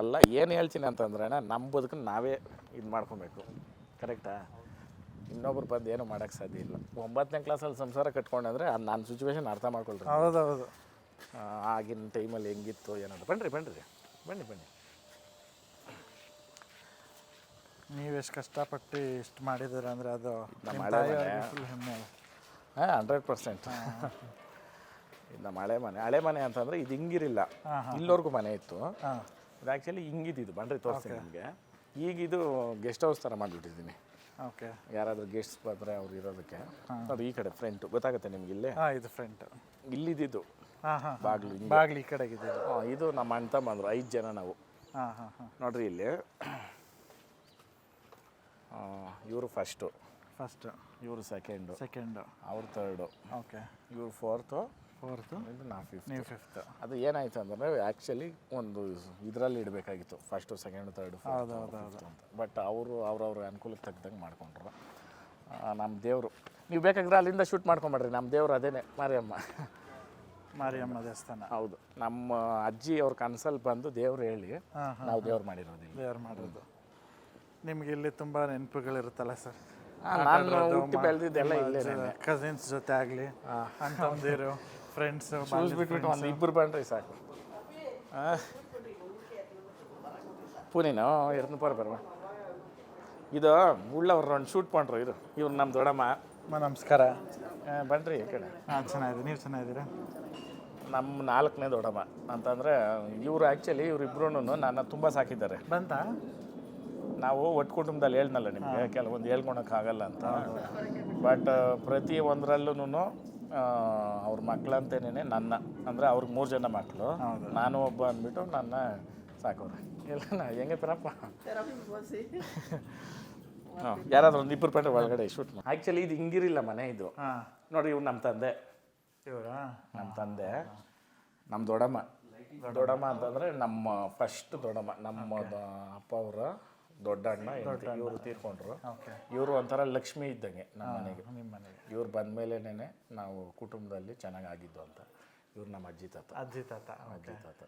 ಎಲ್ಲ ಏನು ಹೇಳ್ತೀನಿ ಅಂತಂದ್ರೆ ನಮ್ಮ ಬದುಕನ್ನು ನಾವೇ ಇದು ಮಾಡ್ಕೊಬೇಕು. ಕರೆಕ್ಟಾ ಇನ್ನೊಬ್ರು ಬಂದು ಏನು ಮಾಡೋಕ್ಕೆ ಸಾಧ್ಯ ಇಲ್ಲ. ಒಂಬತ್ತನೇ ಕ್ಲಾಸಲ್ಲಿ ಸಂಸಾರ ಕಟ್ಕೊಂಡಂದ್ರೆ ಅದು ನಾನು ಸಿಚುವೇಶನ್ ಅರ್ಥ ಮಾಡ್ಕೊಳ್ರಿ ಹೌದು ಹೌದು ಆಗಿನ ಟೈಮಲ್ಲಿ ಹೆಂಗಿತ್ತು ಏನಂತ. ಬನ್ನಿರಿ ಬನ್ನಿರಿ ಬನ್ನಿ ಬನ್ನಿ. ನೀವೆಷ್ಟು ಕಷ್ಟಪಟ್ಟು ಇಷ್ಟು ಮಾಡಿದ್ದೀರ ಅಂದರೆ ಅದು ನಮ್ಮ ಹಳೆ ತಾಯಿಯವ್ರಿಗೆ ಮನೆ. full ಹೆಮ್ಮೆ ಹಾಂ ಹಂಡ್ರೆಡ್ ಪರ್ಸೆಂಟ್ ನಮ್ಮ ಹಳೆ ಮನೆ. ಹಳೆ ಮನೆ ಅಂತಂದರೆ ಇದು ಹಿಂಗಿರಿಲ್ಲ ಇಲ್ಲೋರ್ಗು ಮನೆ ಇತ್ತು. ಹಾಂ. ಇದು ಆ್ಯಕ್ಚುಲಿ ಹಿಂಗಿದ್ದು. ಬನ್ರಿ ತೋರಿಸ್ತೀನಿ ನಿಮಗೆ. ಈಗ ಇದು ಗೆಸ್ಟ್ ಹೌಸ್ ಥರ ಮಾಡಿಬಿಟ್ಟಿದ್ದೀನಿ. ಓಕೆ ಯಾರಾದರೂ ಗೆಸ್ಟ್ಸ್ ಬಂದರೆ ಅವ್ರು ಇರೋದಕ್ಕೆ. ಅದು ಈ ಕಡೆ ಫ್ರಂಟು ಗೊತ್ತಾಗುತ್ತೆ ನಿಮ್ಗೆ ಇಲ್ಲೇ? ಹಾಂ ಇದು ಫ್ರಂಟ್ ಇಲ್ಲಿದ್ದು. ಹಾಂ ಹಾಂ ಬಾಗಿಲು ಬಾಗಿಲು ಈ ಕಡೆಗಿದೆ ಹಾಂ, ಇದು ನಮ್ಮ ಅಣ್ಣ ಬಂದರು ಐದು ಜನ ನಾವು. ಹಾಂ ಹಾಂ ಹಾಂ. ನೋಡ್ರಿ ಇಲ್ಲಿ. ಇವರು ಫಸ್ಟು ಫಸ್ಟ್ ಇವರು ಸೆಕೆಂಡು ಸೆಕೆಂಡು ಅವ್ರು ಥರ್ಡು ಓಕೆ ಇವರು ಫೋರ್ತು ಫೋರ್ತು ನಾ ಫಿಫ್ತ್ ನೀವು ಫಿಫ್ತ್ ಅದು ಏನಾಯ್ತು ಅಂದ್ರೆ ಆ್ಯಕ್ಚುಲಿ ಒಂದು ಇದರಲ್ಲಿ ಇಡಬೇಕಾಗಿತ್ತು ಫಸ್ಟು ಸೆಕೆಂಡು ತರ್ಡು ಹೌದು ಹೌದು ಹೌದು. ಅಂತ. ಬಟ್ ಅವರು ಅವ್ರವ್ರ ಅನುಕೂಲಕ್ಕೆ ತಗ್ದಂಗೆ ಮಾಡ್ಕೊಂಡ್ರು. ನಮ್ಮ ದೇವರು. ನೀವು ಬೇಕಾದ್ರೆ ಅಲ್ಲಿಂದ ಶೂಟ್ ಮಾಡ್ಕೊಂಬಿಡ್ರಿ ನಮ್ಮ ದೇವ್ರು ಅದೇನೆ ಮಾರಿಯಮ್ಮ. ಮಾರಿಯಮ್ಮ ದೇವಸ್ಥಾನ. ಹೌದು. ನಮ್ಮ ಅಜ್ಜಿ ಅವ್ರ ಕನಸಲ್ಲಿ ಬಂದು ದೇವ್ರು ಹೇಳಿ ಹಾಂ ಹಾಂ ನಾವು ದೇವ್ರು ಮಾಡಿರೋದಿಲ್ಲ ದೇವ್ರು ಮಾಡೋದು ನಿಮ್ಗೆ ಇಲ್ಲಿ ತುಂಬ ನೆನಪುಗಳಿರುತ್ತಲ್ಲ ಸರ್? ನಾನು ಹುಟ್ಟಿ ಬೆಳೆದಿದ್ದೆಲ್ಲ ಇಲ್ಲೇ ಕಸಿನ್ಸ್ ಜೊತೆ ಆಗಲಿ ಅಂತಂದಿರು ಫ್ರೆಂಡ್ಸು ಶೂಸ್ ಬಿಟ್ಬಿಟ್ಟು ಒಂದು ಇಬ್ಬರು ಬಂದ್ರೆ ಸಾಕು ಪೂನಿನೋ ಎರಡು ಪರ ಬರ ಇದು ಉಳ್ಳವ್ರು ಒಂದು ಶೂಟ್ ಮಾಡ್ರು ಇದು. ಇವ್ರು ನಮ್ಮ ದೊಡ್ಡಮ್ಮ. ನಮಸ್ಕಾರ. ಬನ್ರಿ ಈ ಕಡೆ. ಹಾಂ ಚೆನ್ನಾಗಿದೆ ನೀವು ಚೆನ್ನಾಗಿದ್ದೀರಾ? ನಮ್ಮ ನಾಲ್ಕನೇ ದೊಡ್ಡಮ್ಮ. ಅಂತಂದರೆ ಇವರು ಆ್ಯಕ್ಚುಲಿ ಇವರಿಬ್ರು ನನ್ನ ತುಂಬ ಸಾಕಿದ್ದಾರೆ. ಬಂತ? ನಾವು ಒಟ್ಟು ಕುಟುಂಬದಲ್ಲಿ ಹೇಳ್ನಲ್ಲ ನಿಮಗೆ ಕೆಲವೊಂದು ಹೇಳ್ಕೊಳಕ್ಕಾಗಲ್ಲ ಅಂತ. ಬಟ್ ಪ್ರತಿ ಒಂದರಲ್ಲೂ ಅವ್ರ ಮಕ್ಕಳಂತೇನೆ ನನ್ನ. ಅಂದರೆ ಅವ್ರಿಗೆ ಮೂರು ಜನ ಮಕ್ಕಳು ನಾನು ಒಬ್ಬ ಅಂದ್ಬಿಟ್ಟು ನನ್ನ ಸಾಕೋರು ಇಲ್ಲ ನಾ ಹೆಂಗೆ ಪರಪ್ಪ? ಹಾಂ ಯಾರಾದ್ರೂ ಒಂದು ಇಬ್ಬರು ಪೇಟೆ ಒಳಗಡೆ ಶೂಟ್ ಮಾಡಿ. ಆ್ಯಕ್ಚುಲಿ ಇದು ಹಿಂಗಿರಿಲ್ಲ ಮನೆ ಇದು. ಹಾಂ. ನೋಡಿ ಇವ್ರು ನಮ್ಮ ತಂದೆ. ಇವರಾ? ನಮ್ಮ ತಂದೆ. ನಮ್ಮ ದೊಡ್ಡಮ್ಮ. ದೊಡ್ಡಮ್ಮ. ಅಂತಂದರೆ ನಮ್ಮ ಫಸ್ಟ್ ದೊಡ್ಡಮ್ಮ. ನಮ್ಮ ಅಪ್ಪ ಅವರ. ದೊಡ್ಡ ಅಣ್ಣ ಇವರು ತೀರ್ಕೊಂಡ್ರು. ಇವರು ಒಂಥರ ಲಕ್ಷ್ಮಿ ಇದ್ದಂಗೆ ನಮ್ಮ ಮನೆಗೆ. ನಿಮ್ಮ ಮನೆಗೆ. ಇವ್ರು ಬಂದ ಮೇಲೇನೆ ನಾವು ಕುಟುಂಬದಲ್ಲಿ ಚೆನ್ನಾಗಿ ಆಗಿದ್ದು ಅಂತ. ಇವ್ರು ನಮ್ಮ ಅಜ್ಜಿ ತಾತ. ಅಜ್ಜಿ ತಾತ ಅಜ್ಜಿ ತಾತ.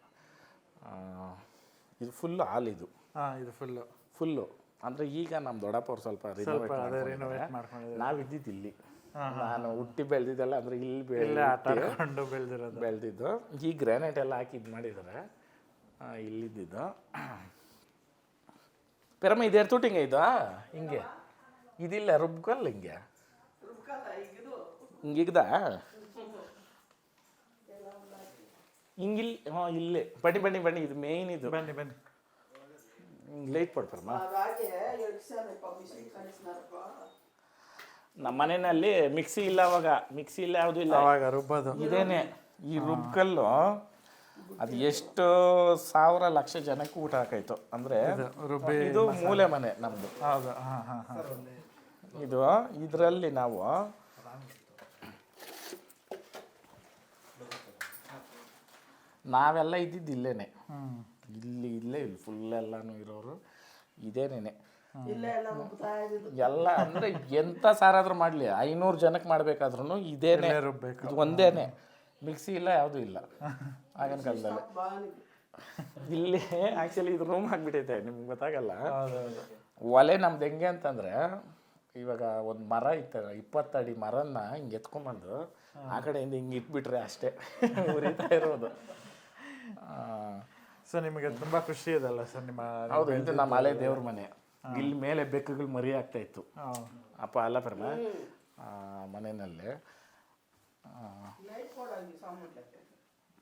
ಇದು ಫುಲ್ ಹಾಲ್ ಇದು. ಇದು ಫುಲ್ಲು ಫುಲ್ಲು ಅಂದರೆ ಈಗ ನಮ್ಮ ದೊಡ್ಡಪ್ಪ ಅವ್ರು ಸ್ವಲ್ಪ ರಿನೋವೇಟ್ ನಾವು ಇದ್ದಿದ್ದು ಇಲ್ಲಿ. ನಾನು ಹುಟ್ಟಿ ಬೆಳೆದಿದ್ದೆಲ್ಲ ಅಂದ್ರೆ ಇಲ್ಲಿ ಬೆಳೆ ಇಲ್ಲೇ ಆಟ ಆಡ್ಕೊಂಡು ಬೆಳೆದಿರೋದು. ಬೆಳೆದಿದ್ದು. ಈ ಗ್ರಾನೈಟ್ ಎಲ್ಲ ಹಾಕಿ ಇದು ಮಾಡಿದ್ದಾರೆ ಆ, ಇಲ್ಲಿದ್ದಿದ್ದು. ಪಿರಮ ಇದು ಎರ್ತುಟ್ಟು ಹಿಂಗೆ ಇದು ಹಿಂಗೆ. ಇದಿಲ್ಲ ರುಬ್ಕಲ್ಲ ಹಿಂಗೆ. ಹಿಂಗಿಗ್ದ ಹಿಂಗಿಲ್ ಹಾಂ ಇಲ್ಲೇ. ಬನ್ನಿ ಬನ್ನಿ ಬನ್ನಿ ಇದು ಮೇಯ್ನ್ ಇದು. ಬನ್ನಿ ಬನ್ನಿ. ಹಿಂಗೆ ಲೈಟ್ ಕೊಡ್ತಾರಮ್ಮ ನಮ್ಮ ಮನೆಯಲ್ಲಿ ಮಿಕ್ಸಿ ಇಲ್ಲ ಅವಾಗ. ಮಿಕ್ಸಿ ಇಲ್ಲ ಯಾವುದೂ ಇಲ್ಲ. ಅವಾಗ ರುಬ್ಬೋದು. ಇದೇನೆ ಈ ರುಬ್ಕಲ್ಲು. ಅದು ಎಷ್ಟು ಸಾವಿರ ಲಕ್ಷ ಜನಕ್ಕೆ ಊಟ ಹಾಕಾಯ್ತು. ಅಂದ್ರೆ ಇದು ಮೂಲೆ ಮನೆ ನಮ್ದು. ಇದು ಇದರಲ್ಲಿ ನಾವು ನಾವೆಲ್ಲ ಇದ್ದಿದ್ದು ಇಲ್ಲೇನೆ. ಇಲ್ಲಿ ಇಲ್ಲೇ ಇಲ್ಲಿ ಫುಲ್ ಎಲ್ಲಾನು ಇರೋರು ಇದೇನೇನೆ. ಎಲ್ಲ ಅಂದ್ರೆ ಎಂತ ಸಾರಾದ್ರೂ ಮಾಡ್ಲಿ ಐನೂರು ಜನಕ್ಕೆ ಮಾಡ್ಬೇಕಾದ್ರು ಇದೇನೆ. ಒಂದೇನೆ. ಮಿಕ್ಸಿ ಇಲ್ಲ ಯಾವುದೂ ಇಲ್ಲ. ಆಗಿನ ಕಾಲದಲ್ಲಿ. ಇಲ್ಲಿ ಆ್ಯಕ್ಚುಲಿ ಇದು ರೂಮ್ ಆಗಿಬಿಟ್ಟೈತೆ ನಿಮ್ಗೆ ಗೊತ್ತಾಗಲ್ಲ. ಒಲೆ ನಮ್ದು ಹೆಂಗೆ ಅಂತಂದ್ರೆ ಇವಾಗ ಒಂದು ಮರ ಇತ್ತ ಇಪ್ಪತ್ತಡಿ ಮರನ್ನ ಹಿಂಗೆ ಎತ್ಕೊಂಬಂದು ಆ ಕಡೆಯಿಂದ ಹಿಂಗೆ ಇಟ್ಬಿಟ್ರೆ ಅಷ್ಟೇ. ಉರಿತಾ ಇರೋದು. ಸೊ ನಿಮಗೆ ತುಂಬ ಖುಷಿ ಇದಲ್ಲ ಸರ್ ನಿಮ್ಮ ಹೌದು ಇದು ನಮ್ಮ ಹಳೆ ದೇವ್ರ ಮನೆ. ಇಲ್ಲಿ ಮೇಲೆ ಬೆಕ್ಕುಗಳು ಮರಿ ಆಗ್ತಾ ಇತ್ತು. ಅಪ್ಪ ಅಲ್ಲ ಪರಮ. ಮನೆಯಲ್ಲಿ.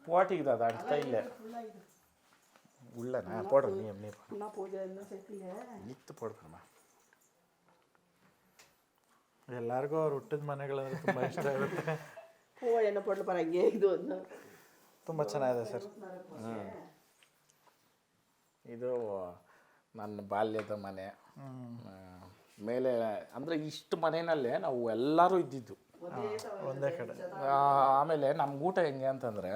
ಪಾಟಿಗೆ ಅದು ಅಡ್ತಾ ಉಳ್ಳನಾ? ಪೌಡ್ರ ಇತ್ತು ಪೌಡ್ರಮ್ಮ ಎಲ್ಲರಿಗೂ ಅವ್ರು ಹುಟ್ಟಿದ ಮನೆಗಳಂದ್ರೆ ತುಂಬ ಇಷ್ಟ ಇರುತ್ತೆ. ಇದು ಒಂದು. ತುಂಬ ಚೆನ್ನಾಗಿದೆ ಸರ್. ಇದು ನನ್ನ ಬಾಲ್ಯದ ಮನೆ. ಮೇಲೆ ಅಂದರೆ ಇಷ್ಟು ಮನೆಯಲ್ಲೇ ನಾವು ಎಲ್ಲರೂ ಇದ್ದಿದ್ದು. ಒಂದೇ ಕಡೆ. ಆ, ಆಮೇಲೆ ನಮ್ಗೆ ಊಟ ಹೆಂಗೆ ಅಂತಂದರೆ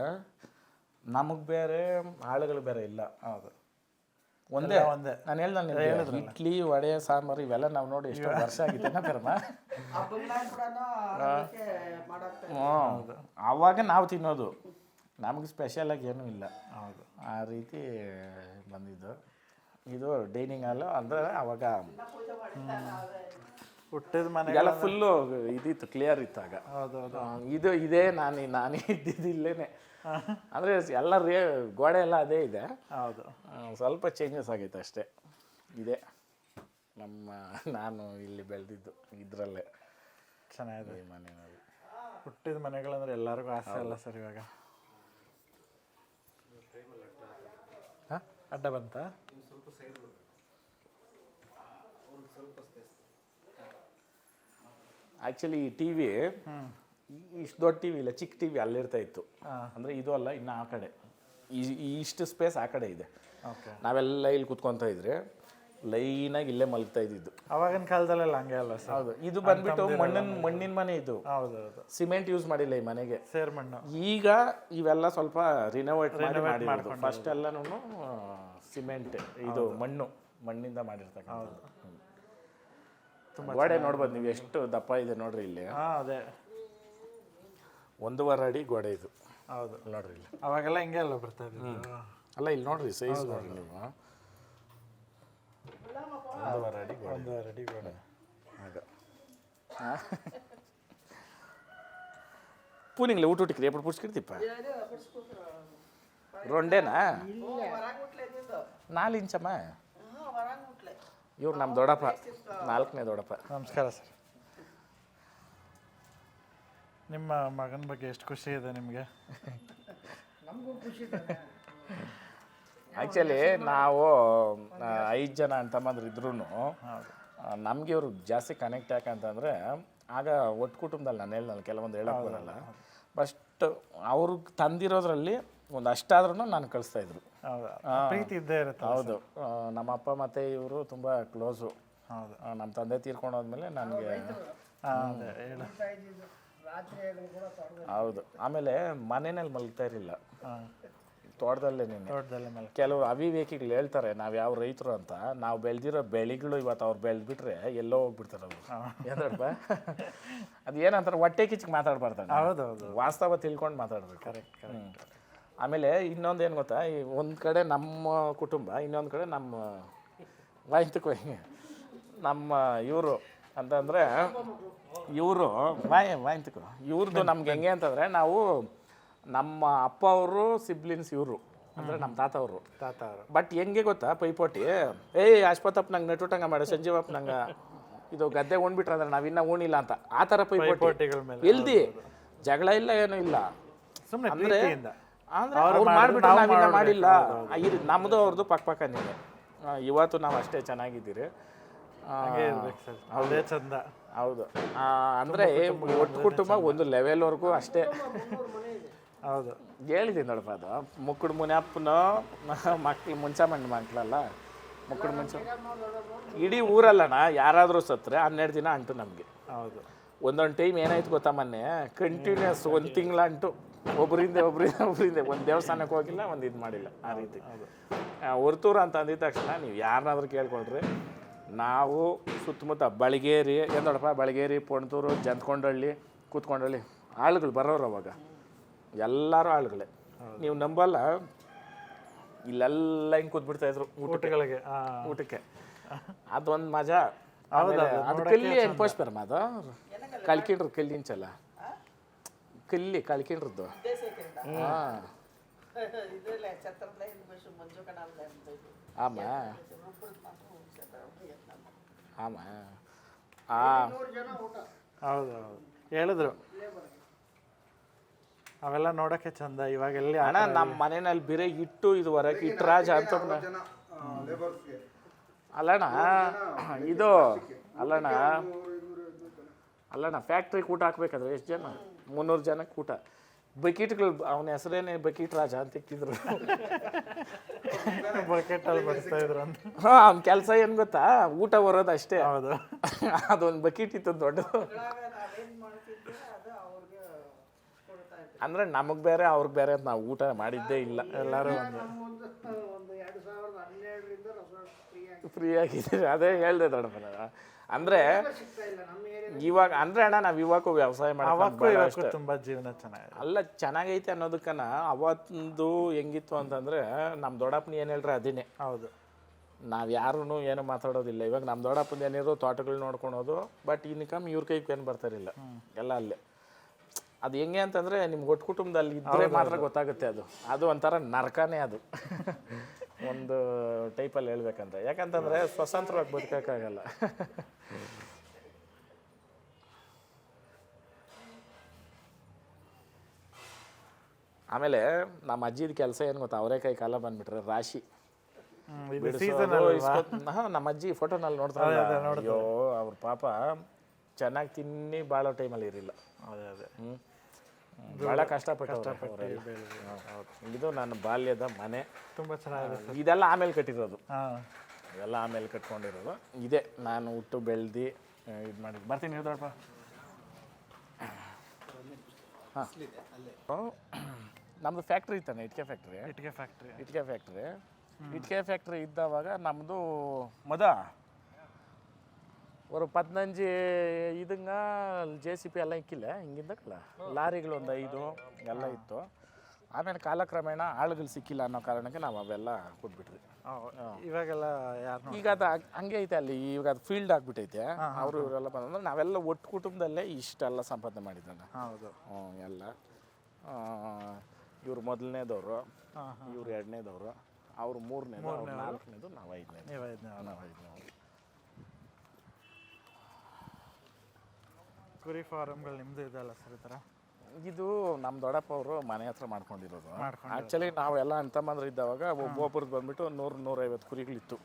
ನಮಗೆ ಬೇರೆ ಆಳುಗಳು ಬೇರೆ ಇಲ್ಲ. ಹೌದು. ಒಂದೇ. ಒಂದೇ. ನಾನು ಹೇಳ್ದೆ ಇಡ್ಲಿ ವಡೆ ಸಾಂಬಾರು ಇವೆಲ್ಲ ನಾವು ನೋಡಿ ಎಷ್ಟು ವರ್ಷ ಆಗಿದೆ ಕರ್ಮ ಹೌದು. ಆವಾಗ ನಾವು ತಿನ್ನೋದು. ನಮಗೆ ಸ್ಪೆಷಲಾಗಿ ಏನೂ ಇಲ್ಲ. ಹೌದು. ಆ ರೀತಿ ಬಂದಿದ್ದು. ಇದು ಡೈನಿಂಗ್ ಹಾಲು ಅಂದರೆ ಅವಾಗ ಹುಟ್ಟಿದ ಮನೆ ಎಲ್ಲ ಫುಲ್ಲು ಇದಿತ್ತು ಕ್ಲಿಯರ್ ಇತ್ತು ಆಗ ಹೌದು ಹೌದು. ಆ, ಇದು ಇದೇ ನಾನು ನಾನೇ ಇದ್ದಿದ್ದು ಇಲ್ಲೇನೆ. ಅಂದರೆ ಎಲ್ಲ ರೇ ಗೋಡೆ ಎಲ್ಲ ಅದೇ ಇದೆ. ಹೌದು. ಸ್ವಲ್ಪ ಚೇಂಜಸ್ ಆಗೈತೆ ಅಷ್ಟೇ. ಇದೆ. ನಮ್ಮ ನಾನು ಇಲ್ಲಿ ಬೆಳೆದಿದ್ದು ಇದರಲ್ಲೇ. ಚೆನ್ನಾಗಿದೆ. ಈ ಮನೆಯಲ್ಲಿ. ಹುಟ್ಟಿದ ಮನೆಗಳಂದ್ರೆ ಎಲ್ಲರಿಗೂ ಆಸೆ ಅಲ್ಲ ಸರ್ ಇವಾಗ. ಹಾ? ಅಡ್ಡ ಬಂತ? ಆ್ಯಕ್ಚುಲಿ ಈ ಟಿ ವಿ ಇಷ್ಟು ದೊಡ್ಡ ಟಿ ವಿ ಇಲ್ಲ ಚಿಕ್ಕ ಟಿ ವಿ ಅಲ್ಲಿರ್ತಾ ಇತ್ತು. ಅಂದರೆ ಇದು ಅಲ್ಲ ಇನ್ನು ಆ ಕಡೆ. ಇಷ್ಟು ಸ್ಪೇಸ್ ಆ ಕಡೆ ಇದೆ. ಓಕೆ. ನಾವೆಲ್ಲ ಇಲ್ಲಿ ಕುತ್ಕೊತಾ ಇದ್ರೆ ಲೈನಾಗಿ ಇಲ್ಲೇ ಮಲಗ್ತಾ ಇದ್ದಿದ್ದು. ಅವಾಗಿನ ಕಾಲದಲ್ಲೆಲ್ಲ ಹಂಗೆ ಅಲ್ಲ ಸರ್? ಹೌದು. ಇದು ಬಂದ್ಬಿಟ್ಟು ಮಣ್ಣಿನ ಮಣ್ಣಿನ ಮನೆ ಇದು. ಹೌದು ಹೌದು ಸಿಮೆಂಟ್ ಯೂಸ್ ಮಾಡಿಲ್ಲ ಈ ಮನೆಗೆ. ಸೇರ್ ಮಣ್ಣು. ಈಗ ಇವೆಲ್ಲ ಸ್ವಲ್ಪ ರಿನೋವೇಟ್ ಮಾಡಿ ಫಸ್ಟ್ ಎಲ್ಲನೂ ಸಿಮೆಂಟ್ ಇದು ಮಣ್ಣು ಮಣ್ಣಿಂದ ಮಾಡಿರ್ತಕ್ಕಂಥ ಗೋಡೆ ನೋಡ್ಬೋದು ನೀವು ಎಷ್ಟು ದಪ್ಪ ಇದೆ ನೋಡ್ರಿ ಇಲ್ಲಿ. ಹಾಂ ಅದೇ. ಒಂದೂವರೆ ಅಡಿ ಗೋಡೆ ಇದು. ಹೌದು. ನೋಡ್ರಿ ಇಲ್ಲಿ. ಅವಾಗೆಲ್ಲ ಹಿಂಗೆ ಅಲ್ಲ ಬರ್ತಾ ಇದೆ ಅಲ್ಲ ಇಲ್ಲಿ ನೋಡ್ರಿ ಸೈಜ್ ನೋಡ್ರಿ ನೀವು ಒಂದೂವರೆ ಅಡಿ ಒಂದೂವರೆ ಅಡಿ ಗೋಡೆ. ಆಗ. ಪೂನಿಂಗ್ಲೆ ಊಟ ಊಟಕ್ಕೆ ಎಪ್ಪ ಪುಡ್ಸ್ಕಿಡ್ತಿಪ್ಪ? ರೊಂಡೇನಾ? ನಾಲ್ ಇಂಚಮ್ಮ? ಇವ್ರು ನಮ್ಮ ದೊಡ್ಡಪ್ಪ. ನಾಲ್ಕನೇ ದೊಡ್ಡಪ್ಪ. ನಮಸ್ಕಾರ ಸರ್. ನಿಮ್ಮ ಮಗನ ಬಗ್ಗೆ ಎಷ್ಟು ಖುಷಿ ಇದೆ ನಿಮಗೆ? ಆ್ಯಕ್ಚುಲಿ ನಾವು ಐದು ಜನ ಅಂತಮ್ಮಂದ್ರೆ ಇದ್ರೂ ನಮಗೆ ಇವರು ಜಾಸ್ತಿ ಕನೆಕ್ಟ್ ಯಾಕಂತಂದರೆ ಆಗ ಒಟ್ಟು ಕುಟುಂಬದಲ್ಲಿ ನಾನು ಹೇಳಿದ್ನಲ್ಲ ಕೆಲವೊಂದು ಹೇಳೋಕ್ಕೆ ಬರಲ್ಲ. ಫಸ್ಟ್ ಅವ್ರಿಗೆ ತಂದಿರೋದ್ರಲ್ಲಿ ಒಂದು ಅಷ್ಟಾದ್ರೂ ನಾನು ಕಳಿಸ್ತಾ ಇದ್ರು. ಹೌದು? ಪ್ರೀತಿ ಇದ್ದೇ ಇರುತ್ತೆ ಹೌದು. ಆ, ನಮ್ಮ ಅಪ್ಪ ಮತ್ತೆ ಇವರು ತುಂಬ ಕ್ಲೋಸು. ಹೌದು. ನಮ್ಮ ತಂದೆ ತೀರ್ಕೊಂಡೋದ್ಮೇಲೆ ನನಗೆ ಹಾ, ಅದೇ ಹೇಳು. ಹೌದು. ಆಮೇಲೆ ಮನೆಯಲ್ಲಿ ಮಲಗ್ತಾ ಇರಲಿಲ್ಲ. ತೋಟದಲ್ಲೇ ನಿನ್ನೆ. ತೋಟದಲ್ಲಿ ಮೇಲೆ ಕೆಲವು ಅವಿವೇಕಿಗಳು ಹೇಳ್ತಾರೆ ನಾವು ಯಾವ ರೈತರು ಅಂತ ನಾವು ಬೆಳೆದಿರೋ ಬೆಳೆಗಳು ಇವತ್ತು ಅವ್ರು ಬೆಳೆದ್ಬಿಟ್ರೆ ಎಲ್ಲೋ ಹೋಗ್ಬಿಡ್ತಾರೆ ಅವರು. ಏನಪ್ಪ? ಅದು ಏನಂತಾರೆ? ಹೊಟ್ಟೆ ಕಿಚ್ಚಿಗೆ ಮಾತಾಡ್ಬಾರ್ದು ಹೌದು ಹೌದು ವಾಸ್ತವ ತಿಳ್ಕೊಂಡು ಮಾತಾಡ್ಬೇಕು. ಕರೆಕ್ಟ್ ಆಮೇಲೆ ಇನ್ನೊಂದು ಏನು ಗೊತ್ತಾ? ಈ ಒಂದು ಕಡೆ ನಮ್ಮ ಕುಟುಂಬ ಇನ್ನೊಂದು ಕಡೆ ನಮ್ಮ ವಾಯ್ತಕ್ಕೆ ಹೋಗಿ. ನಮ್ಮ ಇವರು ಅಂತಂದರೆ ಇವರು ವಾಯ್ ವಾಯ್ತಕ್ಕೋ ಇವ್ರದ್ದು ನಮ್ಗೆ ಹೆಂಗೆ ಅಂತಂದರೆ ನಾವು ನಮ್ಮ ಅಪ್ಪ ಅವರು ಸಿಬ್ಲಿನ್ಸ್ ಇವರು. ಅಂದರೆ ನಮ್ಮ ತಾತ ಅವರು. ತಾತ ಅವರು. ಬಟ್ ಹೆಂಗೆ ಗೊತ್ತಾ ಪೈಪೋಟಿ? ಏಯ್ ಅಶ್ವಥಪ್ಪ ನಂಗೆ ನೆಟ್ಟುಟಂಗ ಮಾಡು ಸಂಜೀವಪ್ಪ ನಂಗೆ ಇದು ಗದ್ದೆ ಉಣ್ಬಿಟ್ರೆ ಅಂದ್ರೆ ನಾವಿನ್ನ ಉಣಿಲ್ಲ ಅಂತ. ಆ ಥರ ಪೈಪೋಟಿ. ಎಲ್ದಿ ಜಗಳ ಇಲ್ಲ ಏನೂ ಇಲ್ಲ. ಸುಮ್ಮನೆ ಅಂದ್ರೆ ಅವ್ರು ಮಾಡ್ಬಿಟ್ರೆ ನಾವಿನ್ನ ಮಾಡಿಲ್ಲ. ಇದು ನಮ್ಮದು ಅವ್ರದ್ದು ಪಕ್ಕ ಪಕ್ಕನೇ ಇವತ್ತು ನಾವು ಅಷ್ಟೇ ಚೆನ್ನಾಗಿದ್ದೀರಿ. ಅದೇ ಚಂದ. ಹೌದು. ಅಂದರೆ ಅಂದ್ರೆ ಒಟ್ಟು ಕುಟುಂಬ ಒಂದು ಲೆವೆಲ್ವರೆಗೂ ಅಷ್ಟೇ. ಹೌದು. ಹೇಳಿದ್ದೀನಿ ನೋಡಪ್ಪ ಅದು. ಮುಕ್ಕುಡು ಮುನಿಯಪ್ಪನೋ ಮಕ್ಳು ಮುಂಚಾಮಣ್ಣ ಮಕ್ಳಲ್ಲ ಮುಕ್ಕುಡು ಮುಂಚ ಇಡೀ ಊರಲ್ಲಣ್ಣ ಯಾರಾದರೂ ಸತ್ರೆ ಹನ್ನೆರಡು ದಿನ ಅಂಟು ನಮಗೆ. ಹೌದು. ಒಂದೊಂದು ಟೈಮ್ ಏನಾಯ್ತು ಗೊತ್ತಾ ಮೊನ್ನೆ? ಕಂಟಿನ್ಯೂಸ್ ಒಂದು ತಿಂಗಳ ಅಂಟು ಒಬ್ಬರಿಂದ ಒಬ್ಬರಿಂದ ಒಬ್ಬರಿಂದ ಒಂದು ದೇವಸ್ಥಾನಕ್ಕೆ ಹೋಗಿಲ್ಲ ಒಂದು ಇದು ಮಾಡಿಲ್ಲ. ಆ ರೀತಿ. ಹೊರ್ತೂರು ಅಂತ ಅಂದಿದ ತಕ್ಷಣ ನೀವು ಯಾರನ್ನಾದ್ರೂ ಕೇಳ್ಕೊಳ್ರಿ. ನಾವು ಸುತ್ತಮುತ್ತ ಬಳಗೇರಿ ಏನು ನೋಡಪ್ಪ ಬಳಗೇರಿ ಪೊಣ್ತೂರು ಜಂತ್ಕೊಂಡಳ್ಳಿ ಕೂತ್ಕೊಂಡಳ್ಳಿ. ಆಳುಗಳು ಬರೋರು ಅವಾಗ. ಎಲ್ಲರೂ ಆಳುಗಳೇ. ನೀವು ನಂಬಲ್ಲ. ಇಲ್ಲೆಲ್ಲ ಹಿಂಗೆ ಕೂತ್ಬಿಡ್ತಾ ಇದ್ರು ಊಟಕ್ಕೆ. ಊಟಗಳಿಗೆ ಊಟಕ್ಕೆ. ಅದೊಂದು ಮಜಾ. ಆಮೇಲೆ ಅದು ಕಲ್ಲಿ ಹೆಂಗೆ ಪೋಷ್ತಾರಮ್ಮ ಅದು? ಕಳ್ಕಿಂಡ್ರು ಕಲ್ಲಿಂಚಲ್ಲ ಕಲ್ಲಿ ಕಳ್ಕಿಂಡ್ರದ್ದು ಹಾಂ ಇದ್ರಲ್ಲೇ ಛತ್ರದಲ್ಲೇ ಇದು ಬಸ್ ಮಂಜು ಅಂತ ಇದು. ಆಮ. ಆಮ? ಆ. ಹೌದು ಹೌದು ಹೇಳಿದ್ರು. ಅವೆಲ್ಲ ನೋಡಕ್ಕೆ ಚಂದ ಇವಾಗ ಎಲ್ಲಿ ಅಣ್ಣ ನಮ್ಮ ಮನೆಯಲ್ಲಿ ಬಿರೆ ಇಟ್ಟು ಇದು ಹೊರಗೆ ಇಟ್ಟರಾಜ ಅಂತ ಅಲ್ಲಣ್ಣ ಇದು ಅಲ್ಲಣ್ಣ. ಅಲ್ಲಣ್ಣ ಫ್ಯಾಕ್ಟ್ರಿಗೆ ಊಟ ಹಾಕ್ಬೇಕಾದ್ರೆ ಎಷ್ಟು ಜನ? ಮುನ್ನೂರು ಜನಕ್ಕೆ ಊಟ. ಬಕೀಟ್ಗಳು ಅವನ ಹೆಸರೇನೆ ಬಕೀಟ್ ರಾಜ ಅಂತ ಇಕ್ಕಿದ್ರು. ಬಕೆಟ್ ಅಲ್ಲಿ ಬಡಿಸ್ತಾ ಇದ್ರು ಅಂತ. ಹಾಂ ಅವ್ನ ಕೆಲಸ ಏನು ಗೊತ್ತಾ? ಊಟ ಬರೋದು ಅಷ್ಟೇ. ಹೌದು. ಅದೊಂದು ಬಕೀಟ್ ಇತ್ತು ದೊಡ್ಡದು. ಇವಾಗ ನಾವೇನ್ ಮಾಡ್ತಿದ್ವಿ ಅದು ಅವ್ರಿಗೆ ಕೊಡ್ತಾ ಇದ್ವಿ ಅಂದ್ರೆ ನಮಗೆ ಬೇರೆ ಅವ್ರಿಗೆ ಬೇರೆ ಅಂತ ನಾವು ಊಟ ಮಾಡಿದ್ದೇ ಇಲ್ಲ. ಎಲ್ಲರೂ ಒಂದು. ಫ್ರೀ ಆಗಿ. ಫ್ರೀ ಆಗಿದ್ದೀರಿ ಅದೇ ಹೇಳ್ದೆ ದೊಡ್ಡಪ್ಪನ ಅಂದರೆ ಇವಾಗ ಅಂದ್ರೆ ಅಣ್ಣ ನಾವು ಇವಾಗೂ ವ್ಯವಸಾಯ ಇವಕ್ಕೂ ತುಂಬಾ ಜೀವನ ಚೆನ್ನಾಗಿದೆ. ಅಲ್ಲ ಚೆನ್ನಾಗೈತೆ ಅನ್ನೋದಕ್ಕನ ಅವತ್ತೊಂದು ಹೆಂಗಿತ್ತು ಅಂತಂದ್ರೆ ನಮ್ಮ ದೊಡ್ಡಪ್ಪನ ಏನು ಹೇಳ್ರಿ ಅದೇನೆ. ಹೌದು. ನಾವು ಯಾರೂ ಏನು ಮಾತಾಡೋದಿಲ್ಲ. ಇವಾಗ ನಮ್ಮ ದೊಡ್ಡಪ್ಪನ ಏನಿರೋ ತೋಟಗಳು ನೋಡ್ಕೊಳೋದು ಬಟ್ ಇನ್ಕಮ್ ಇವ್ರ ಕೈಗೆ ಏನು ಬರ್ತಾರಿಲ್ಲ ಎಲ್ಲ ಅಲ್ಲೇ. ಅದು ಹೆಂಗೆ ಅಂತಂದರೆ ನಿಮ್ಗೆ ಒಟ್ಟು ಕುಟುಂಬದಲ್ಲಿ ಇದ್ದರೆ ಮಾತ್ರ ಗೊತ್ತಾಗುತ್ತೆ ಅದು. ಅದು ಒಂಥರ ನರಕನೇ ಅದು. ಒಂದು ಟೈಪಲ್ಲಿ ಹೇಳ್ಬೇಕಂದ್ರೆ. ಯಾಕಂತಂದರೆ ಸ್ವತಂತ್ರವಾಗಿ ಬದುಕೋಕ್ಕಾಗಲ್ಲ. ಆಮೇಲೆ ನಮ್ಮ ಅಜ್ಜಿದ ಕೆಲಸ ಏನು ಗೊತ್ತಾ? ಅವರೇಕಾಯಿ ಕಾಲ ಬಂದ್ಬಿಟ್ರೆ ರಾಶಿ. ನಮ್ಮ ಅಜ್ಜಿ ಫೋಟೋನಲ್ಲಿ ನೋಡ್ತಾರೆ ಅಯ್ಯೋ ಅವ್ರ ಪಾಪ ಚೆನ್ನಾಗಿ ತಿನ್ನಿ ಬಾಳೋ ಟೈಮಲ್ಲಿ ಇರಲಿಲ್ಲ. ಅದೇ ಅದೇ. ಹ್ಮ್ ಭಾಳ ಕಷ್ಟಪಟ್ಟು ಇದು ನನ್ನ ಬಾಲ್ಯದ ಮನೆ. ತುಂಬಾ ಚೆನ್ನಾಗಿದೆ ಇದೆಲ್ಲ ಆಮೇಲೆ ಕಟ್ಟಿರೋದು. ಇದೆಲ್ಲ ಆಮೇಲೆ ಕಟ್ಕೊಂಡಿರೋದು. ಇದೆ ನಾನು ಹುಟ್ಟು ಬೆಳೆದು ಇದು ಮಾಡಿ ಬರ್ತೀನಿ ದೊಡ್ಡಪ್ಪ ಹಾಂ. ನಮ್ಮದು ಫ್ಯಾಕ್ಟ್ರಿ ಇತ್ತಾನೆ ಇಟ್ಕೆ ಫ್ಯಾಕ್ಟ್ರಿ ಇಟ್ಕೆ ಫ್ಯಾಕ್ಟ್ರಿ ಇಟ್ಕೆ ಫ್ಯಾಕ್ಟ್ರಿ ಇಟ್ಕೆ ಫ್ಯಾಕ್ಟ್ರಿ ಇದ್ದವಾಗ ನಮ್ಮದು ಮೊದ? ஒரு பதினஞ்சு இதுங்க ಜೆ ಸಿ ಪಿ ಎಲ್ಲ ಇಕ್ಕಿಲ್ಲ ಹಿಂಗಿದ್ದಕ್ಕಲ್ಲ ಲಾರಿಗಳು ಒಂದು ಐದು ಎಲ್ಲ ಇತ್ತು ಆಮೇಲೆ ಕಾಲಕ್ರಮೇಣ ಆಳುಗಳು ಸಿಕ್ಕಿಲ್ಲ ಅನ್ನೋ ಕಾರಣಕ್ಕೆ ನಾವು ಅವೆಲ್ಲ ಕೊಟ್ಬಿಟ್ವಿ ಇವಾಗೆಲ್ಲ ಯಾರು ಈಗ ಅದು ಹಂಗ್- ಹಂಗೆ ಐತೆ ಅಲ್ಲಿ ಈಗ ಅದು ಫೀಲ್ಡ್ ಆಗ್ಬಿಟ್ಟೈತೆ ಅವರು ಇವರೆಲ್ಲ ಬಂದ್ರೆ ನಾವೆಲ್ಲ ಒಟ್ಟು ಕುಟುಂಬದಲ್ಲೇ ಇಷ್ಟೆಲ್ಲ ಸಂಪಾದನೆ ಮಾಡಿದ್ದಾನೆ ಹೌದು ಹ್ಞೂ ಎಲ್ಲ ಇವ್ರು ಮೊದಲನೇದವರು ಇವ್ರು ಎರಡನೇದವರು ಅವ್ರು ಮೂರನೇದು ಅವ್ರು ನಾಲ್ಕನೇದು ನಾವು ಐದನೇದು ನೀವು ಐದನೇ ಕುರಿ ಫಾರಮ್ಗಳು ನಿಮ್ದು ಇದೆಲ್ಲ ಸರ್ ಈ ಥರ? ಇದು ನಮ್ಮ ದೊಡ್ಡಪ್ಪ ಅವರು ಮನೆ ಹತ್ರ ಮಾಡ್ಕೊಂಡಿರೋದು. ಆ್ಯಕ್ಚುಲಿ ನಾವೆಲ್ಲ ಅಂತಮ್ಮಂದ್ರೆ ಇದ್ದಾವಾಗ ಒಬ್ಬೊಬ್ರದ್ದು ಬಂದ್ಬಿಟ್ಟು ನೂರು ನೂರೈವತ್ತು ಕುರಿಗಳಿತ್ತು.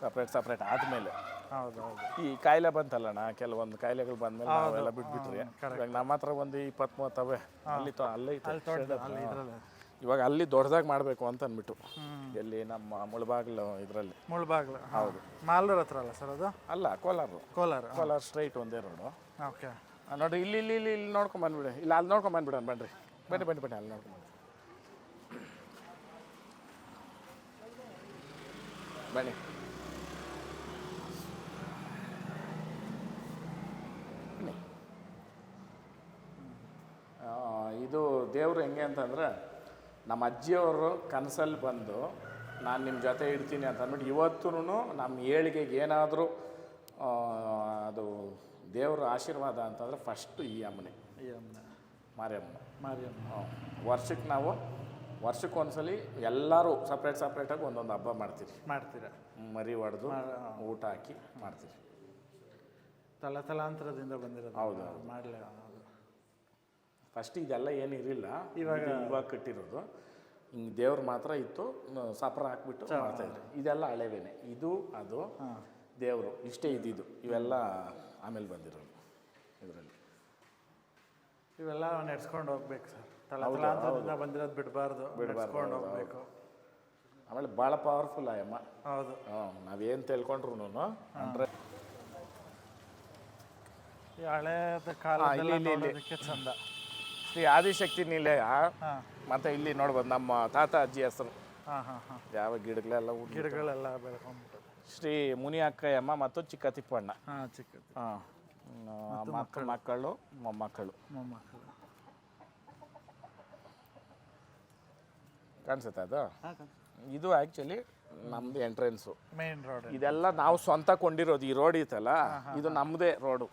ಸಪ್ರೇಟ್ ಸಪ್ರೇಟ್ ಆದಮೇಲೆ. ಹೌದು ಹೌದು. ಈ ಕಾಯಿಲೆ ಬಂತಲ್ಲಣ್ಣ ಕೆಲವೊಂದು ಕಾಯಿಲೆಗಳು ಬಂದ್ಮೇಲೆ ನಾವೆಲ್ಲ ಬಿಟ್ಬಿಟ್ರಿ. ನಮ್ಮ ಹತ್ರ ಒಂದು ಇಪ್ಪತ್ತ್ ಮೂವತ್ತವೆ ಅಲ್ಲಿ ಅಲ್ಲೇ ಐತೆ ಇವಾಗ ಅಲ್ಲಿ ದೊಡ್ಡದಾಗಿ ಮಾಡಬೇಕು ಅಂತ ಅಂದ್ಬಿಟ್ಟು ಎಲ್ಲಿ ನಮ್ಮ ಮುಳಬಾಗ್ಲು ಇದರಲ್ಲಿ. ಮುಳಬಾಗ್ಲು ಹೌದು. ಮಾಲೂರ್ ಹತ್ರ ಅಲ್ಲ ಸರ್ ಅದು? ಅಲ್ಲ ಕೋಲಾರ ಕೋಲಾರ ಕೋಲಾರ ಸ್ಟ್ರೈಟ್ ಒಂದೇ ರೋಡು ಓಕೆ. ನೋಡಿ ಇಲ್ಲಿ ಇಲ್ಲಿ ಇಲ್ಲಿ ಇಲ್ಲಿ ನೋಡ್ಕೊಂಡು ಬಂದ್ಬಿಡಿ. ಇಲ್ಲ ಅಲ್ಲಿ ನೋಡ್ಕೊಂಡು ಬಂದ್ಬಿಡೋಣ ಬನ್ರಿ. ಬನ್ನಿ ಬನ್ನಿ ಬನ್ನಿ ಅಲ್ಲಿ ನೋಡ್ಕೊಂಡು ಬನ್ನಿ. ಬನ್ನಿ. ಇದು ದೇವ್ರು ಹೆಂಗೆ ಅಂತಂದ್ರೆ ನಮ್ಮ ಅಜ್ಜಿಯವರು ಕನಸಲ್ಲಿ ಬಂದು ನಾನು ನಿಮ್ಮ ಜೊತೆ ಇಡ್ತೀನಿ ಅಂತ ಅಂದ್ಬಿಟ್ಟು ಇವತ್ತೂ ನಮ್ಮ ಏಳಿಗೆಗೆ ಏನಾದರೂ ಅದು ದೇವರ ಆಶೀರ್ವಾದ ಅಂತಂದ್ರೆ ಫಸ್ಟು ಈ ಅಮ್ಮನೆ. ಈ ಅಮ್ಮನೆ. ಮಾರಿಯಮ್ಮ. ಮಾರಿಯಮ್ಮ ವರ್ಷಕ್ಕೆ ನಾವು ವರ್ಷಕ್ಕೆ ಒಂದ್ಸಲಿ ಎಲ್ಲರೂ ಸಪ್ರೇಟ್ ಸಪ್ರೇಟಾಗಿ ಒಂದೊಂದು ಹಬ್ಬ ಮಾಡ್ತೀರಿ ಮಾಡ್ತೀರಾ? ಮರಿ ಹೊಡೆದು ಊಟ ಹಾಕಿ ಮಾಡ್ತೀರಿ ತಲತಲಾಂತರದಿಂದ ಬಂದಿರೋದು. ಹೌದು, ಮಾಡಲಿಲ್ಲ ಫಸ್ಟ್ ಇದೆಲ್ಲ ಏನು ಇರಲಿಲ್ಲ. ಇವಾಗ ಇವಾಗ ಕಟ್ಟಿರೋದು. ಹಿಂಗೆ ದೇವ್ರು ಮಾತ್ರ ಇತ್ತು ಸಾಪ್ರ ಹಾಕ್ಬಿಟ್ಟು ಮಾಡ್ತಾಯಿದ್ರು ಇದೆಲ್ಲ ಹಳೆವೇನೆ. ಇದು ಅದು ದೇವರು. ಇಷ್ಟೇ ಇದ್ದಿದ್ದು. ಇವೆಲ್ಲ ಆಮೇಲೆ ಬಂದಿರೋದು ಇದರಲ್ಲಿ. ಇವೆಲ್ಲ ನಡ್ಸ್ಕೊಂಡು ಹೋಗ್ಬೇಕು ಸರ್. ತಲ ತಲಾಂತರದಿಂದ ಬಂದಿರೋದು ಬಿಡಬಾರ್ದು. ಬಿಡ್ಸ್ಕೊಂಡು ಹೋಗ್ಬೇಕು. ಆಮೇಲೆ ಭಾಳ ಪವರ್ಫುಲ್ ಆಯಮ್ಮ ಹೌದು. ಹ್ಞೂ ನಾವೇನು ತಿಳ್ಕೊಂಡ್ರು ಅಂದರೆ ಈ ಕಾಲ ಚಂದ. ಶ್ರೀ ಆದಿಶಕ್ತಿ ನಿಲಯ. ಮತ್ತೆ ಇಲ್ಲಿ ನೋಡ್ಬೋದು ನಮ್ಮ ತಾತ ಅಜ್ಜಿ ಹೆಸರು. ಯಾವ ಗಿಡಗಳೆಲ್ಲ ಗಿಡಗಳೆಲ್ಲ ಬೆಳ್ಕೊಂಡ್ಬಿಟ್ಟು ಶ್ರೀ ಮುನಿ ಅಕ್ಕಯ್ಯಮ್ಮ ಮತ್ತು ಚಿಕ್ಕ ತಿಪ್ಪಣ್ಣ ಚಿಕ್ಕ ಮಕ್ಕಳು. ಮಕ್ಕಳು ಮೊಮ್ಮಕ್ಕಳು. ಮೊಮ್ಮಕ್ಕಳು. ಕಾಣಿಸುತ್ತೆ ಅದು? ಇದು ಆ್ಯಕ್ಚುಲಿ ನಮ್ದು ಎಂಟ್ರೆನ್ಸು ಮೇನ್ ರೋಡ್ ಇದೆಲ್ಲ ನಾವು ಸ್ವಂತ ಕೊಂಡಿರೋದು ಈ ರೋಡ್ ಇತ್ತಲ್ಲ? ಇದು ನಮ್ಮದೇ ರೋಡು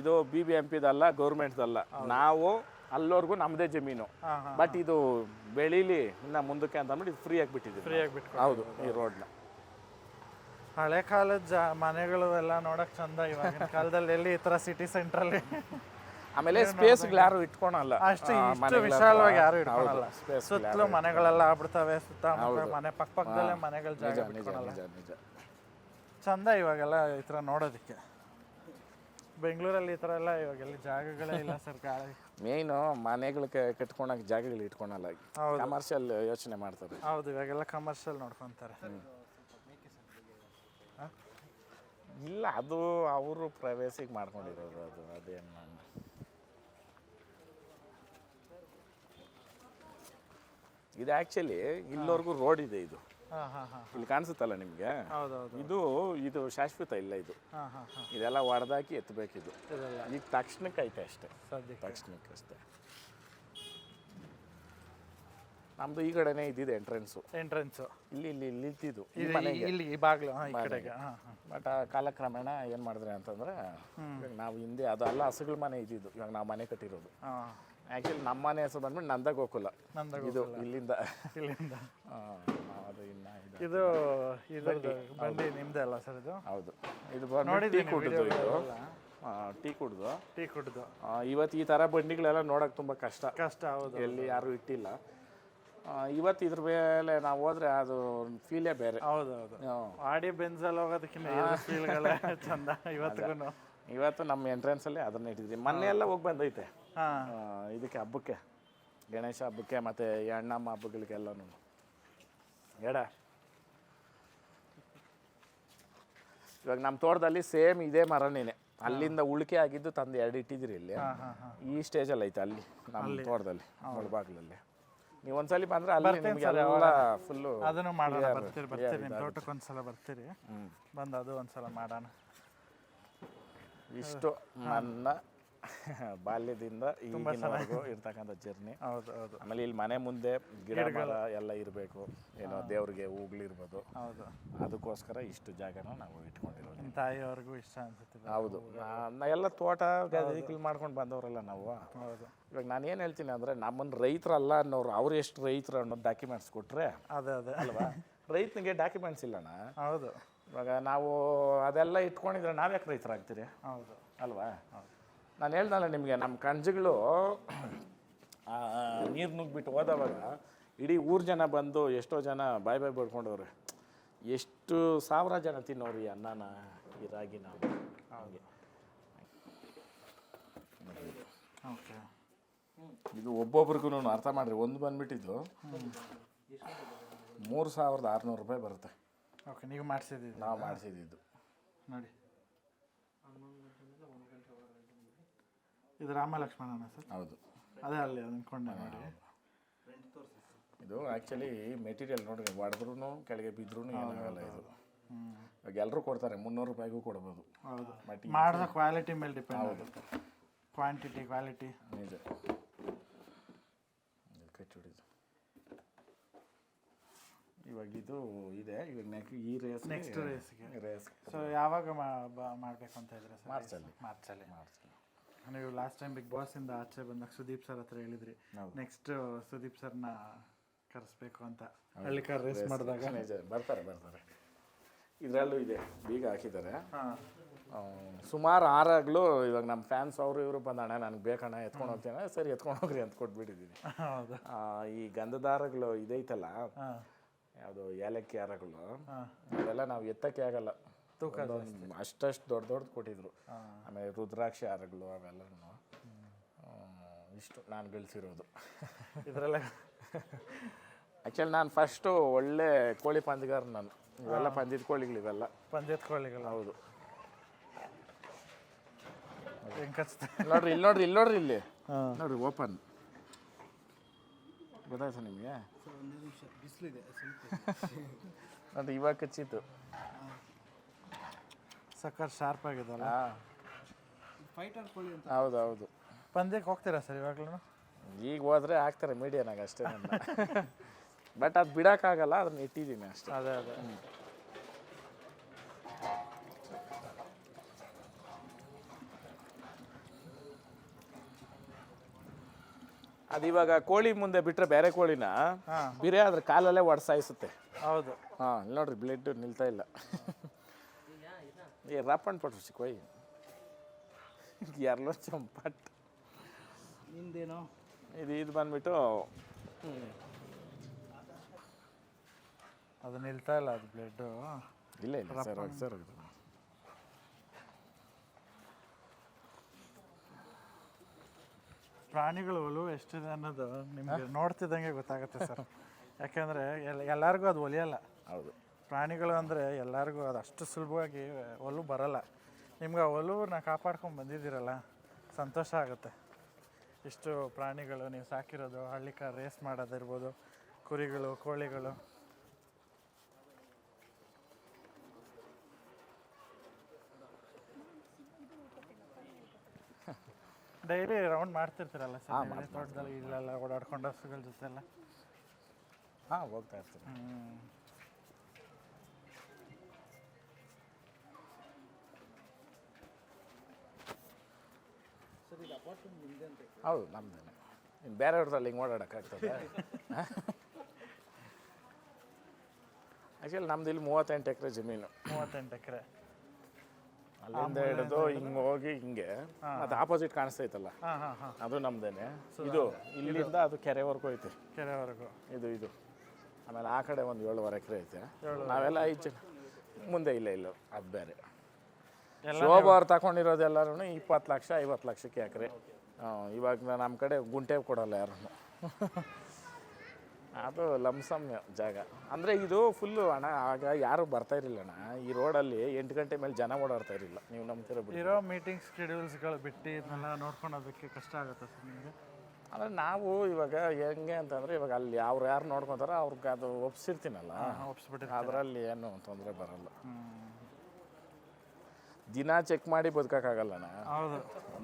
ಇದು ಬಿ ಬಿ ಎಂ ಪಿದಲ್ಲ ಗೌರ್ಮೆಂಟ್ದಲ್ಲ ನಾವು ಅಲ್ಲೋರ್ಗು ನಮ್ಮದೇ ಜಮೀನು. ಬಟ್ ಇದು ಬೆಳೀಲಿ ಇನ್ನ ಮುಂದಕ್ಕೆ ಅಂತ ಅಂದ್ಬಿಟ್ಟು ಫ್ರೀ ಆಗಿಬಿಟ್ಟಿದ್ದೀವಿ ಫ್ರೀ ಆಗಿಬಿಟ್ಟು ಹೌದು ಈ ರೋಡ್ನ ಹಳೆ ಕಾಲದ ಜ ಮನೆಗಳು ಎಲ್ಲ ನೋಡಕ್ ಚಂದ ಇವಾಗಿನ ಕಾಲದಲ್ಲಿ ಎಲ್ಲಿ ಈ ತರ ಸಿಟಿ ಸೆಂಟ್ರಲ್ಲಿ ಆಮೇಲೆ ಸ್ಪೇಸ್ ಯಾರು ಇಟ್ಕೊಳಲ್ಲ. ಅಷ್ಟು ಇಷ್ಟು ವಿಶಾಲವಾಗಿ ಯಾರು ಇಟ್ಕೊಳಲ್ಲ. ಸ್ಪೇಸ್ ಸುತ್ತಲೂ ಮನೆಗಳೆಲ್ಲ ಆಗ್ಬಿಡ್ತವೆ ಸುತ್ತ ಮನೆ ಪಕ್ಕ ಪಕ್ಕದಲ್ಲೇ ಮನೆಗಳ ಜಾಗ ನಿಜ ನಿಜ ನಿಜ ಚಂದ ಇವಾಗೆಲ್ಲ ಈ ತರ ನೋಡೋದಕ್ಕೆ. ಬೆಂಗಳೂರಲ್ಲಿ ಈ ಥರ ಎಲ್ಲ ಇವಾಗೆಲ್ಲ ಜಾಗಗಳೇ ಇಲ್ಲ ಸರ್ ಗಾಳಿ. ಮೇಯ್ನು ಮನೆಗಳು ಕಟ್ಕೊಳಕ್ಕೆ ಜಾಗಗಳು ಇಟ್ಕೊಳಲ್ಲ. ಕಮರ್ಷಿಯಲ್ ಯೋಚನೆ ಮಾಡ್ತಾರೆ. ಹೌದು ಇವಾಗೆಲ್ಲ ಕಮರ್ಷಿಯಲ್ ನೋಡ್ಕೊಂತಾರೆ. ಇಲ್ಲ ಅದು ಅವರು ಪ್ರೈವೇಸಿಗೆ ಮಾಡ್ಕೊಂಡಿರೋದು ಅದು ಅದೇನು ಇದು ಆ್ಯಕ್ಚುಲಿ ಇಲ್ಲವರೆಗೂ ರೋಡ್ ಇದೆ ಇದು. ಇಲ್ಲಿ ಕಾಣಿಸುತ್ತಲ್ಲ ನಿಮಗೆ? ಇದು ಇದು ಶಾಶ್ವತ ಇಲ್ಲ ಇದು. ಇದೆಲ್ಲ ಹೊಡೆದಾಕಿ ಎತ್ತಬೇಕಿದು ಈಗ ತಕ್ಷಣಕ್ಕೆ ಐತೆ ಅಷ್ಟೇ. ತಕ್ಷಣಕ್ಕೆ ಅಷ್ಟೇ. ನಮ್ದು ಈ ಕಡೆನೇ ಇದ್ದಿದ್ದು ಎಂಟ್ರೆನ್ಸು ಎಂಟ್ರೆನ್ಸ್ ಇಲ್ಲಿ ಇಲ್ಲಿ ಇಲ್ಲಿ ಇದ್ದಿದ್ದು ಇಲ್ಲಿ ಈ ಬಾಗಿಲು ಬಟ್ ಕಾಲಕ್ರಮೇಣ ಏನು ಮಾಡಿದ್ರೆ ಅಂತಂದ್ರೆ ನಾವು ಹಿಂದೆ ಅದು ಅಲ್ಲ ಹಸುಗಳ ಮನೆ ಇದ್ದಿದ್ದು. ಇವಾಗ ನಾವು ಮನೆ ಕಟ್ಟಿರೋದು. ಆ್ಯಕ್ಚುಲಿ ನಮ್ಮನೆ ಹೆಸರು ಬಂದ್ಬಿಟ್ಟು ನಂದ ಗೋಕುಲ ನಂದ ಇದು ಇಲ್ಲಿಂದ. ಇಲ್ಲಿಂದ. ಅದು ಇನ್ನ ಇದು ಇದು ಬಂಡಿ. ನಿಮ್ದೇ ಅಲ್ಲ ಸರ್ ಇದು? ಹೌದು. ಇದು ಬಂದು ಟೀ ಕುಡ್ದು ಇದು. ಟೀ ಕುಡ್ದು. ಟೀ ಕುಡ್ದು. ಇವತ್ತು ಈ ಥರ ಬಂಡಿಗಳೆಲ್ಲ ನೋಡೋಕೆ ತುಂಬ ಕಷ್ಟ. ಕಷ್ಟ ಹೌದು ಎಲ್ಲಿ ಯಾರು ಇಟ್ಟಿಲ್ಲ. ಇವತ್ತು ಇದ್ರ ಮೇಲೆ ನಾವು ಹೋದ್ರೆ ಅದು ಫೀಲೇ ಬೇರೆ. ಹೌದು ಹೌದು. ಆಡಿ ಬೆಂಜಲ್ಲಿ ಹೋಗೋದಕ್ಕಿಂತ ಫೀಲ್ಗಳೇ ಚಂದ ಇವತ್ತಿಗೂ ಇವತ್ತು ನಮ್ಮ ಎಂಟ್ರೆನ್ಸಲ್ಲಿ ಅದನ್ನ ಇಟ್ಟಿದ್ವಿ ಮೊನ್ನೆ ಎಲ್ಲ ಹೋಗಿ ಬಂದೈತೆ. ಹಾಂ. ಆ, ಇದಕ್ಕೆ ಹಬ್ಬಕ್ಕೆ ಗಣೇಶ ಹಬ್ಬಕ್ಕೆ ಮತ್ತೆ ಎಣ್ಣಮ್ಮ ಹಬ್ಬಗಳಿಗೆಲ್ಲನೂ. ಎಡ. ಇವಾಗ ನಮ್ಮ ತೋಟದಲ್ಲಿ ಸೇಮ್ ಇದೇ ಮರನೇನೆ. ಅಲ್ಲಿಂದ ಉಳಿಕೆ ಆಗಿದ್ದು ತಂದು ಎರಡು ಇಟ್ಟಿದ್ರಿ ಇಲ್ಲಿ. ಹಾಂ ಹಾಂ ಹಾಂ. ಈ ಸ್ಟೇಜಲ್ಲಿ ಐತೆ ಅಲ್ಲಿ ನಮ್ಮ ತೋಟದಲ್ಲಿ ಮುಳಬಾಗ್ಲಲ್ಲಿ ನೀವು ಒಂದ್ಸಲಿ ಬಂದ್ರೆ ಅಲ್ಲಿ ನಿಮ್ಗೆ ಎಲ್ಲ ಫುಲ್ಲು ಅದನ್ನು ಮಾಡೋಣ ಬರ್ತೀರಿ ಬರ್ತೀರಿ ನಿಮ್ಮ ತೋಟಕ್ಕೆ ಒಂದ್ಸಲ ಬರ್ತೀರಿ. ಬಂದು ಅದು ಒಂದ್ಸಲ ಮಾಡೋಣ. ಇಷ್ಟು ನನ್ನ ಬಾಲ್ಯದಿಂದ ಈಗಿನವರೆಗೂ ಇರ್ತಕ್ಕಂಥ ಜರ್ನಿ ಹೌದು ಹೌದು. ಆಮೇಲೆ ಇಲ್ಲಿ ಮನೆ ಮುಂದೆ ಗಿಡ ಮರ ಎಲ್ಲ ಇರಬೇಕು. ಏನೋ ದೇವ್ರಿಗೆ ಹೂಗಳಿರ್ಬೋದು. ಹೌದು. ಅದಕ್ಕೋಸ್ಕರ ಇಷ್ಟು ಜಾಗನ ನಾವು ಇಟ್ಕೊಂಡಿರೋದು. ನಿಮ್ಮ ತಾಯಿಯವ್ರಿಗೂ ಇಷ್ಟ ಅನ್ಸುತ್ತೆ ಹೌದು. ನಾ ಎಲ್ಲ ತೋಟ ವೆಹಿಕಲ್ ಮಾಡ್ಕೊಂಡು ಬಂದವರಲ್ಲ ನಾವು. ಹೌದು. ಇವಾಗ ನಾನು ಏನು ಹೇಳ್ತೀನಿ ಅಂದರೆ ನಮ್ಮನ್ನು ರೈತರಲ್ಲ ಅನ್ನೋರು ಅವ್ರು ಎಷ್ಟು ರೈತರು ಅನ್ನೋ ಡಾಕ್ಯುಮೆಂಟ್ಸ್ ಕೊಟ್ಟರೆ ಅದೇ ಅದೇ. ಅಲ್ವಾ? ರೈತನಿಗೆ ಡಾಕ್ಯುಮೆಂಟ್ಸ್ ಇಲ್ಲಣ್ಣ ಹೌದು. ಇವಾಗ ನಾವು ಅದೆಲ್ಲ ಇಟ್ಕೊಂಡಿದ್ರೆ ನಾವ್ಯಾಕೆ ರೈತರಾಗ್ತೀರಿ? ಹೌದು. ಅಲ್ವಾ? ನಾನು ಹೇಳ್ದಲ್ಲ ನಿಮಗೆ ನಮ್ಮ ಕಂಜುಗಳು ನೀರು ನುಗ್ಬಿಟ್ಟು ಹೋದವಾಗ ಇಡೀ ಊರು ಜನ ಬಂದು ಎಷ್ಟೋ ಜನ ಬಾಯ್ ಬಾಯ್ ಬಡ್ಕೊಂಡವ್ರೆ. ಎಷ್ಟು ಸಾವಿರ ಜನ ತಿನ್ನೋರು ಈ ಅನ್ನನ ಈ ರಾಗಿನ. ಹಾಗೆ. ಓಕೆ. ಇದು ಒಬ್ಬೊಬ್ರಿಗೂ ಅರ್ಥ ಮಾಡ್ರಿ ಒಂದು ಬಂದ್ಬಿಟ್ಟಿದ್ದು ಮೂರು ಸಾವಿರದ ಆರುನೂರು ರೂಪಾಯಿ ಬರುತ್ತೆ. ಓಕೆ ನೀವು ಮಾಡಿಸಿದ್ದು ನಾವು ಮಾಡಿಸಿದ್ದು ನೋಡಿ. ಇದು ರಾಮ ಲಕ್ಷ್ಮಣನ ಸರ್? ಹೌದು. ಅದೇ ಅಲ್ಲಿ ಅನ್ಕೊಂಡೆ ನೋಡಿ. ಇದು ಆ್ಯಕ್ಚುಲಿ ಮೆಟೀರಿಯಲ್ ನೋಡಿ ಒಡೆದ್ರೂ ಕೆಳಗೆ ಬಿದ್ದರೂ ಏನಾಗಲ್ಲ ಇದು. ಇವಾಗ ಎಲ್ಲರೂ ಕೊಡ್ತಾರೆ ಮುನ್ನೂರು ರೂಪಾಯಿಗೂ ಕೊಡ್ಬೋದು. ಹೌದು. ಮಟ್ಟಿ ಮಾಡಿದ ಕ್ವಾಲಿಟಿ ಮೇಲೆ ಡಿಪೆಂಡ್ ಆಗುತ್ತೆ. ಕ್ವಾಂಟಿಟಿ ಕ್ವಾಲಿಟಿ ಇದೆ ಕಚ್ಚಿಡಿದು. ಇವಾಗ ಇದು ಇದೆ. ಇವಾಗ ನೆಕ್ ಈ ರೇಸ್ ನೆಕ್ಸ್ಟ್ ರೇಸ್ಗೆ ರೇಸ್ ಸೊ ಯಾವಾಗ ಮಾಡಬೇಕು ಅಂತ ಇದ್ರೆ ಮಾರ್ಚಲ್ಲಿ ಮಾರ್ಚಲ್ಲಿ. ಮಾರ್ಚಲ್ಲಿ ನೀವು ಲಾಸ್ಟ್ ಟೈಮ್ ಬಿಗ್ ಬಾಸ್ ಇಂದ ಆಚೆ ಬಂದಾಗ ಸುದೀಪ್ ಸರ್ ಹತ್ರ ಹೇಳಿದ್ರಿ. ನೆಕ್ಸ್ಟ್ ಸುದೀಪ್ ಸರ್ನ ಕರೆಸ್ಬೇಕು ಅಂತ. ಹಳ್ಳಿಕಾರ್ ರೇಸ್ ಮಾಡಿದಾಗ. ನಿಜ ಬರ್ತಾರೆ ಬರ್ತಾರೆ. ಇದರಲ್ಲೂ ಇದೆ ಬೀಗ ಹಾಕಿದ್ದಾರೆ. ಸುಮಾರು ಆರಾಗ್ಲು ಇವಾಗ ನಮ್ಮ ಫ್ಯಾನ್ಸ್ ಅವರು ಇವರು ಬಂದಣ್ಣ ನನಗೆ ಬೇಕಣ್ಣ ಎತ್ಕೊಂಡು ಹೋಗ್ತೇನೆ ಸರಿ ಎತ್ಕೊಂಡು ಹೋಗ್ರಿ ಅಂತ ಕೊಟ್ಬಿಟ್ಟಿದ್ದೀನಿ ಆ, ಈ ಗಂಧದಾರಗಳು ಇದೈತಲ್ಲ ಯಾವುದು ಏಲಕ್ಕಿ ಹಾರಗಳು ಇವೆಲ್ಲ ಅವೆಲ್ಲ ನಾವು ಎತ್ತಕ್ಕೆ ಆಗಲ್ಲ. ಅಷ್ಟಷ್ಟು ದೊಡ್ಡ ದೊಡ್ಡದು ಕೊಟ್ಟಿದ್ರು. ಆಮೇಲೆ ರುದ್ರಾಕ್ಷಿ ಹಾರಗಳು ಅವೆಲ್ಲನೂ ಇಷ್ಟು ನಾನು ಗಳಿಸಿರೋದು. ಇದರಲ್ಲ? ಆ್ಯಕ್ಚುಲಿ ನಾನು ಫಸ್ಟು ಒಳ್ಳೆ ಕೋಳಿ ಪಂದ್ಯಗಾರ ನಾನು. ಇವೆಲ್ಲ ಪಂದ್ಯದ ಕೋಳಿಗಳು ಇವೆಲ್ಲ. ಪಂದ್ಯದ ಕೋಳಿಗಳು. ಹೌದು. ನೋಡ್ರಿ ಇಲ್ಲಿ ನೋಡ್ರಿ ಇಲ್ಲಿ ನೋಡ್ರಿ ಇಲ್ಲಿ. ನೋಡ್ರಿ ಓಪನ್. ಗೊತ್ತಾಯ್ತು ನಿಮಗೆ? ನೋಡ್ರಿ ಇವಾಗ ಕಚ್ಚಿತ್ತು. ಸಕ್ಕರ್ ಶಾರ್ಪ್ ಆಗಿದಲ್ಲ ಅಂತ. ಹೌದು ಹೌದು ಪಂದ್ಯಕ್ಕೆ ಹೋಗ್ತೀರಾ ಸರ್ ಇವಾಗ್ಲೂ? ಈಗ ಹೋದ್ರೆ ಹಾಕ್ತಾರೆ ಮೀಡಿಯಾನಾಗ ಅಷ್ಟೇ ಬಟ್ ಅದು ಬಿಡೋಕ್ಕಾಗಲ್ಲ ಅದನ್ನ ಇಟ್ಟಿದ್ದೀನಿ ಅಷ್ಟೇ. ಅದೇ ಅದೇ. ಅದು ಇವಾಗ ಕೋಳಿ ಮುಂದೆ ಬಿಟ್ರೆ ಬೇರೆ ಕೋಳಿನ ಹಾಂ. ಬಿರೆ ಅದ್ರ ಕಾಲಲ್ಲೇ ಒಡ್ಸಾಯಿಸುತ್ತೆ. ಹೌದು. ಹಾಂ ನೋಡ್ರಿ ಬ್ಲಡ್ ನಿಲ್ತಾ ಇಲ್ಲ. ಏ ರಾಪಣ್ ಪಟ್ರು ಸಿಕ್ಕೋಯ್ ಯಾರ್ಲೋ ಚಂಪಟ್ ನಿಂದೇನು ಇದು ಇದು ಬಂದ್ಬಿಟ್ಟು ಅದು ನಿಲ್ತಾ ಇಲ್ಲ ಅದು ಬ್ಲಡ್ಡು ಇಲ್ಲ ಇಲ್ಲ ಸರ್ ಹೋಗಿ ಸರ್ ಹೋಗಿ ಪ್ರಾಣಿಗಳು ಒಲವು ಎಷ್ಟಿದೆ ಅನ್ನೋದು ನಿಮಗೆ ನೋಡ್ತಿದ್ದಂಗೆ ಗೊತ್ತಾಗುತ್ತೆ ಸರ್. ಯಾಕೆಂದರೆ ಎಲ್ಲ ಎಲ್ಲರಿಗೂ ಅದು ಒಲಿಯಲ್ಲ. ಹೌದು. ಪ್ರಾಣಿಗಳು ಅಂದರೆ ಎಲ್ಲರಿಗೂ ಅದು ಅಷ್ಟು ಸುಲಭವಾಗಿ ಒಲು ಬರಲ್ಲ. ನಿಮ್ಗೆ ಆ ಒಲುವನ್ನ ಕಾಪಾಡ್ಕೊಂಡು ಬಂದಿದ್ದೀರಲ್ಲ ಸಂತೋಷ ಆಗುತ್ತೆ. ಇಷ್ಟು ಪ್ರಾಣಿಗಳು ನೀವು ಸಾಕಿರೋದು ಹಳ್ಳಿಕಾರ ರೇಸ್ ಮಾಡೋದಿರ್ಬೋದು ಕುರಿಗಳು ಕೋಳಿಗಳು. ಡೈಲಿ ರೌಂಡ್ ಮಾಡ್ತಿರ್ತೀರಲ್ಲ ಸರ್ ತೋಟದಲ್ಲಿ ಇಲ್ಲೆಲ್ಲ ಓಡಾಡ್ಕೊಂಡು ಹಸುಗಳ ಜೊತೆ ಎಲ್ಲ ಹಾಂ ಹೋಗ್ತಾ ಹ್ಞೂ ಹೌದು ನಮ್ದೇನೆ ಇನ್ನು ಬೇರೆಯವ್ರದ್ರಲ್ಲಿ ಹಿಂಗೆ ಓಡಾಡೋಕ್ಕಾಗ್ತದೆ? ಆ್ಯಕ್ಚುಲಿ ನಮ್ದು ಇಲ್ಲಿ ಮೂವತ್ತೆಂಟು ಎಕರೆ ಜಮೀನು. ಮೂವತ್ತೆಂಟು ಎಕರೆ. ಅಲ್ಲಿಂದ ಹಿಡಿದು ಹಿಂಗೆ ಹೋಗಿ ಹಿಂಗೆ. ಅದು ಆಪೋಸಿಟ್ ಕಾಣಿಸ್ತೈತಲ್ಲ? ಹಾಂ ಹಾಂ ಹಾಂ. ಅದು ನಮ್ದೇನೆ. ಇದು ಇಲ್ಲಿಂದ ಅದು ಕೆರೆವರೆಗೂ ಐತೆ. ಕೆರೆವರೆಗೂ. ಇದು ಇದು. ಆಮೇಲೆ ಆ ಕಡೆ ಒಂದು ಏಳುವರೆ ಎಕರೆ ಐತೆ. ನಾವೆಲ್ಲ ಐದು ಜನ ಮುಂದೆ ಇಲ್ಲ ಇಲ್ಲ. ಅದು ಬೇರೆ. ಶೋಭಾ ಅವ್ರು ತಗೊಂಡಿರೋದೆಲ್ಲರೂ ಇಪ್ಪತ್ತು ಲಕ್ಷ ಐವತ್ತು ಲಕ್ಷಕ್ಕೆ ಎಕರೆ. ಇವಾಗ ನಮ್ಮ ಕಡೆ ಗುಂಟೆ ಕೊಡಲ್ಲ ಯಾರು ಅದು ಲಮ್ಸಮ್ ಜಾಗ. ಅಂದರೆ ಇದು ಫುಲ್ಲು ಅಣ್ಣ ಆಗ ಯಾರು ಬರ್ತಾ ಇರಲಿಲ್ಲ ಅಣ್ಣ. ಈ ರೋಡಲ್ಲಿ ಎಂಟು ಗಂಟೆ ಮೇಲೆ ಜನ ಓಡಾಡ್ತಾ ಇರಲಿಲ್ಲ. ನೀವು ನಂಬ್ತಿರೋ ಬಿಡಿ. ಇರೋ ಮೀಟಿಂಗ್ ಸ್ಕೆಡ್ಯೂಲ್ಸ್ಗಳು ಬಿಟ್ಟು ಇದನ್ನೆಲ್ಲ ನೋಡ್ಕೊಳೋದಕ್ಕೆ ಕಷ್ಟ ಆಗುತ್ತೆ ಸರ್ ನಿಮಗೆ? ಅಂದರೆ ನಾವು ಇವಾಗ ಹೆಂಗೆ ಅಂತಂದರೆ ಇವಾಗ ಅಲ್ಲಿ ಅವ್ರು ಯಾರು ನೋಡ್ಕೊತಾರೋ ಅವ್ರಿಗೆ ಅದು ಒಪ್ಸಿರ್ತೀನಲ್ಲ. ಒಪ್ಸ್ಬಿಟ್ಟು ಅದರಲ್ಲಿ ಏನು ತೊಂದರೆ ಬರಲ್ಲ. ದಿನ ಚೆಕ್ ಮಾಡಿ ಬದುಕೋಕ್ಕಾಗಲ್ಲಣ್ಣ ಹೌದು.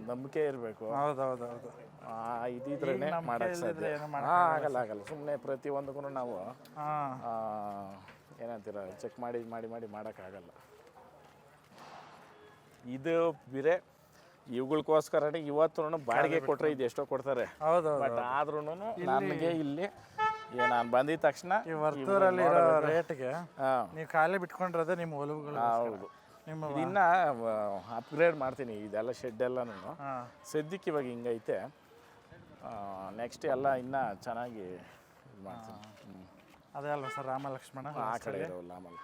ನಂಬಿಕೆ ಇರಬೇಕು. ಹೌದು ಹೌದು ಹೌದು. ಇದಿದ್ರೇ ಮಾಡಕ್ಕೆ ಸಾಧ್ಯ. ಹಾ, ಆಗಲ್ಲ. ಆಗಲ್ಲ ಸುಮ್ಮನೆ ಪ್ರತಿಯೊಂದಕ್ಕೂ ನಾವು ಹಾಂ. ಆ, ಏನಂತೀರ ಚೆಕ್ ಮಾಡಿ ಮಾಡಿ ಮಾಡಿ ಮಾಡೋಕ್ಕಾಗಲ್ಲ ಇದು ಬೇರೆ ಇವುಗಳಿಗೋಸ್ಕರನೇ ಇವತ್ತು ಬಾಡಿಗೆ ಕೊಟ್ರೆ ಇದು ಎಷ್ಟೋ ಕೊಡ್ತಾರೆ. ಹೌದು ಬಟ್ ಆದ್ರೂ ನನಗೆ ಇಲ್ಲಿ ಏ ನಾನು ಬಂದಿದ ತಕ್ಷಣ ಈ ವರ್ತೂರಲ್ಲಿ ಇರೋ ರೇಟ್ಗೆ ಹಾಂ. ನೀವು ಖಾಲಿ ಬಿಟ್ಕೊಂಡಿರೋದೇ ನಿಮ್ಮ ಒಲವುಗಳು ಹೌದು. ನಿಮ್ಮ ಇದನ್ನ ಅಪ್ಗ್ರೇಡ್ ಮಾಡ್ತೀನಿ ಇದೆಲ್ಲ ಶೆಡ್ ಎಲ್ಲ ಸದ್ಯಕ್ಕೆ ಇವಾಗ ಹಿಂಗೈತೆ. ನೆಕ್ಸ್ಟ್ ಎಲ್ಲ ಇನ್ನ ಚೆನ್ನಾಗಿ ಇದು ಮಾಡ್ತೀನಿ. ಹ್ಮ್. ಅದೇ ಅಲ್ವಾ ಸರ್ ರಾಮ ಲಕ್ಷ್ಮಣ ಆ ಕಡೆ ಇರೋಲ್ಲ ಆಮೇಲೆ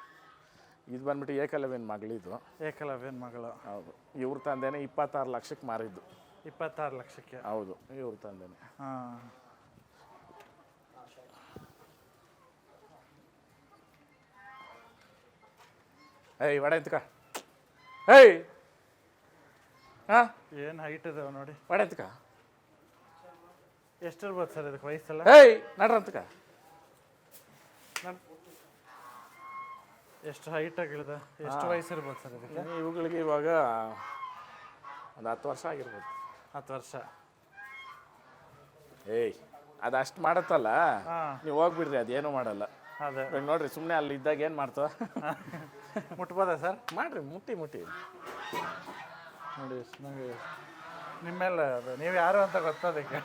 ಇದು ಬಂದ್ಬಿಟ್ಟು ಏಕಲವ್ಯನ ಮಗಳಿದು ಏಕಲವ್ಯನ ಮಗಳು. ಹೌದು. ಇವ್ರ ತಂದೆನೇ ಇಪ್ಪತ್ತಾರು ಲಕ್ಷಕ್ಕೆ ಮಾರಿದ್ದು. ಇಪ್ಪತ್ತಾರು ಲಕ್ಷಕ್ಕೆ? ಹೌದು ಇವ್ರ ತಂದೆನೇ. ಹಾಂ. ಏಯ್ ವಡೆ ಎಂತಕ. ಏಯ್! ಹಾ? ಏನು ಹೈಟ್ ಇದಾವೆ ನೋಡಿ. ವಡೆ ಎಂತಕ ಎಷ್ಟಿರ್ಬೋದು ಸರ್ ಇದಕ್ಕೆ ವಯಸ್ಸೆಲ್ಲ? ಏಯ್! ನಡ್ರಂತಕ. ಎಷ್ಟು ಹೈಟ್ ಆಗಿಳಿದ ಎಷ್ಟು ವಯಸ್ಸಿರ್ಬೋದು ಸರ್ ಇದಕ್ಕೆ? ಇವುಗಳಿಗೆ ಇವಾಗ ಒಂದು ಹತ್ತು ವರ್ಷ ಆಗಿರ್ಬೋದು. ಹತ್ತು ವರ್ಷ. ಏಯ್! ಅದು ಅಷ್ಟು ಮಾಡತ್ತಲ್ಲ? ಹಾಂ. ನೀವು ಹೋಗ್ಬಿಡ್ರಿ ಅದೇನು ಮಾಡಲ್ಲ. ಅದೇ. ಇವಾಗ ನೋಡ್ರಿ ಸುಮ್ಮನೆ ಅಲ್ಲಿ ಇದ್ದಾಗ ಏನು ಮಾಡ್ತಾವ? ಮುಟ್ಬೋದಾ ಸರ್? ಮಾಡ್ರಿ ಮುಟ್ಟಿ ಮುಟ್ಟಿ. ನೋಡಿ ನನಗೆ ನಿಮ್ಮೆಲ್ಲ ಅದು ನೀವು ಯಾರು ಅಂತ ಗೊತ್ತದಕ್ಕೆ.